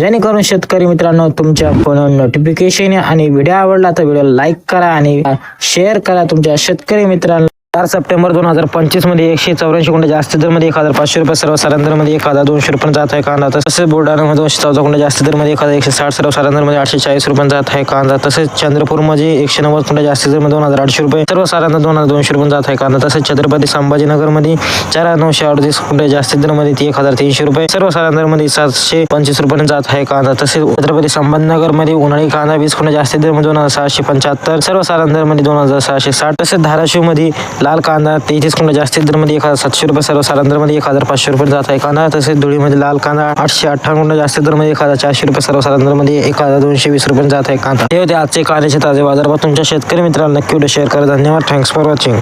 जेणेकरून शेतकरी मित्रांनो तुमच्या फोनवर नोटिफिकेशन आणि व्हिडिओ आवडला तर व्हिडिओ लाईक करा आणि शेअर करा तुमच्या शेतकरी मित्रांना. चार सप्टेंबर दोन हजार पंचवीसमध्ये एकशे चौऱ्याऐंशी गुंठे जास्त दरमध्ये एक हजार पाचशे रुपये सर्व दरमध्ये एक हजार दोनशे रुपये जात आहे कांदा. तसेच बुलढाणामध्ये दोनशे चौदा गुंठे जास्त दरमध्ये एक हजार एकशे साठ सर्व दरमध्ये आठशे चाळीस रुपये जात आहे कांदा. तसेच चंद्रपूरमध्ये एकशे नव्वद कुंड जास्त दरमध्ये दोन हजार आठशे रुपये सर्व सर्वसाधारण दोन हजार दोनशे रुपये जात आहे कांदा. तसेच छत्रपती संभाजीनगरमध्ये चार हजार नऊशे अडतीस गुंठे जास्त दरमध्ये ती एक हजार तीनशे रुपये सर्व दरमध्ये सातशे पंचवीस रुपये जात आहे कांदा. तसेच छत्रपती संभाजीनगरमध्ये उन्हाळी कांदा वीस कुंड जास्त दरमध्ये दोन हजार सहाशे पंच्याहत्तर सर्व दरमध्ये दोन हजार सहाशे साठ. तसेच धाराशिवमध्ये लाल कांदा तेहतीस गुंठे जास्तीत दरमध्ये एक हजार सातशे रुपये सर्वसाधारण दरमध्ये एक हजार पाचशे रुपये जात आहे. कांदा तसेच धुळीमध्ये लाल कांदा आठशे अठ्ठावन्न गुंठे जास्तीत दरमध्ये एक हजार चारशे रुपये सर्वसाधारण दरमध्ये एक हजार दोनशे वीस रुपये जात आहे कांदा. हे होते आजचे कांद्याचे ताजे बाजारभाव तुमच्या शेतकरी मित्रांना नक्की व्हिडिओ शेअर करा. धन्यवाद. Thanks for watching